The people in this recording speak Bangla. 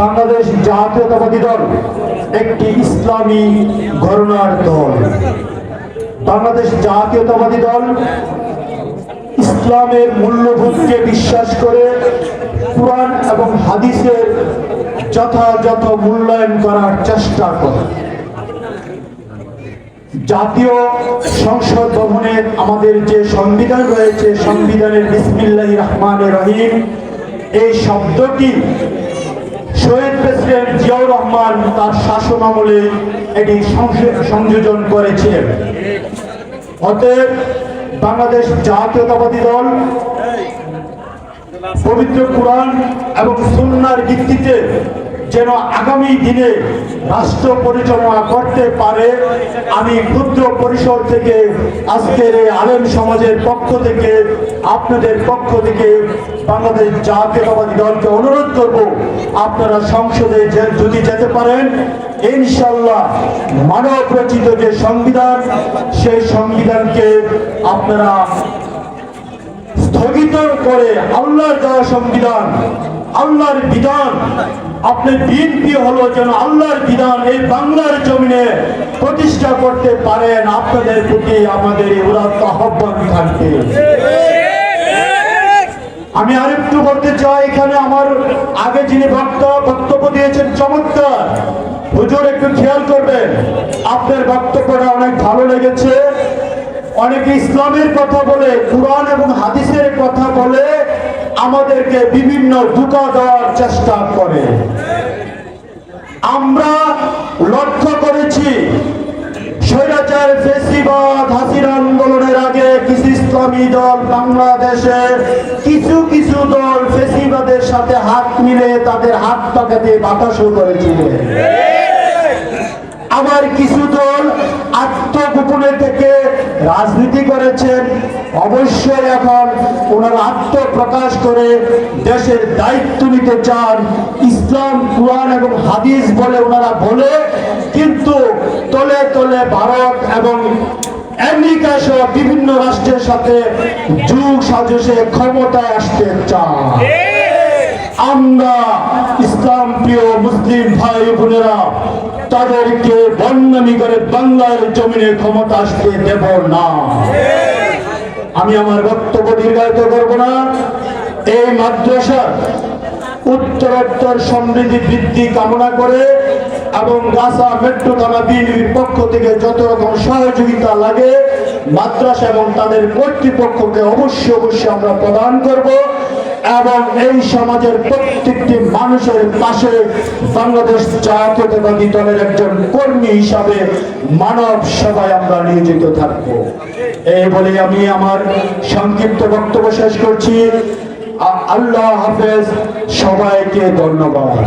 বাংলাদেশ জাতীয়তাবাদী দল, একটি ইসলামী ঘরনার দল। বাংলাদেশ জাতীয়তাবাদী দল ইসলামের মূল্যবোধকে বিশ্বাস করে কোরআন এবং হাদিসের যথাযথ মূল্যায়ন করার চেষ্টা করে। জাতীয় সংসদ ভবনে আমাদের যে সংবিধান রয়েছে, সংবিধানের বিসমিল্লাহ রহমান রহিম, এই শব্দটি শহীদ প্রেসিডেন্ট জিয়াউর রহমান তার শাসন আমলে এটি সংযোজন করেছিলেন। অতএব বাংলাদেশ জাতীয়তাবাদী দল, পবিত্র কোরআন এবং সুন্নার ভিত্তিতে যেন আগামী দিনে রাষ্ট্র পরিচালনা করতে পারে, আমি ক্ষুদ্র পরিসর থেকে আজকের এই আলেম সমাজের পক্ষ থেকে আপনাদের পক্ষ থেকে বাংলাদেশ জাতীয়তাবাদী দলকে অনুরোধ করব, আপনারা সংসদে যদি যেতে পারেন ইনশাল্লাহ মানব রচিত যে সংবিধান, সেই সংবিধানকে আপনারা স্থগিত করে আল্লাহর দেওয়া সংবিধান, আল্লাহর বিধান, আপনার বিএনপি হলো যেন আল্লাহর বিধান এই বাংলার জমিনে প্রতিষ্ঠা করতে পারেন, আপনাদের প্রতি আমাদের উদাত্ত আহ্বান থাকবে। আমি আরেকটু বলতে চাই, এখানে আমার আগে যিনি বক্তা, বক্তব্য দিয়েছেন চমৎকার। হুজুর, একটু খেয়াল করবেন, আপনার বক্তব্যটা অনেক ভালো লেগেছে। অনেকে ইসলামের কথা বলে, কোরআন এবং হাদিসের কথা বলে, আমাদেরকে বিভিন্ন ধোঁকা দেওয়ার চেষ্টা করে। আমরা লক্ষ্য করেছি ইসলামী দল বাংলাদেশে কিছু কিছু দল ফেসিবাদের সাথে হাত মিলে তাদের হাত পাকাতে বাতাসও করেছিলেন আবার কিছু দল আত্মগোপনে থেকে রাজনীতি করেছেন। অবশ্যই এখন ওনারা আত্মপ্রকাশ করে দেশের দায়িত্ব নিতে চান। ইসলাম কোরআন এবং হাদিস বলে ওনারা বলে, কিন্তু তলে তলে ভারত এবং আমেরিকা সহ বিভিন্ন রাষ্ট্রের সাথে যুগ সাজসে ক্ষমতায় আসতে চান আমরা ইসলাম প্রিয় মুসলিম ভাই বোনেরা, তাদেরকে বন্যামি করে বাংলার জমিনে ক্ষমতা আসতে দেব না। আমি আমার বক্তব্য দীর্ঘায়িত করব না। এই মাদ্রাসার উত্তরোত্তর সমৃদ্ধি বৃদ্ধি কামনা করে এবং গাছা মেট্রো থানা বিএনপির পক্ষ থেকে যত রকম সহযোগিতা লাগে, মাদ্রাসা এবং তাদের কর্তৃপক্ষকে অবশ্যই অবশ্যই আমরা প্রদান করব এবং এই সমাজের প্রত্যেকটি মানুষের পাশে বাংলাদেশ জাতীয়তাবাদী দলের একজন কর্মী হিসাবে মানব সেবায় আমরা নিয়োজিত থাকব। এই বলে আমি আমার সংক্ষিপ্ত বক্তব্য শেষ করছি। আল্লাহ হাফেজ, সবাইকে ধন্যবাদ।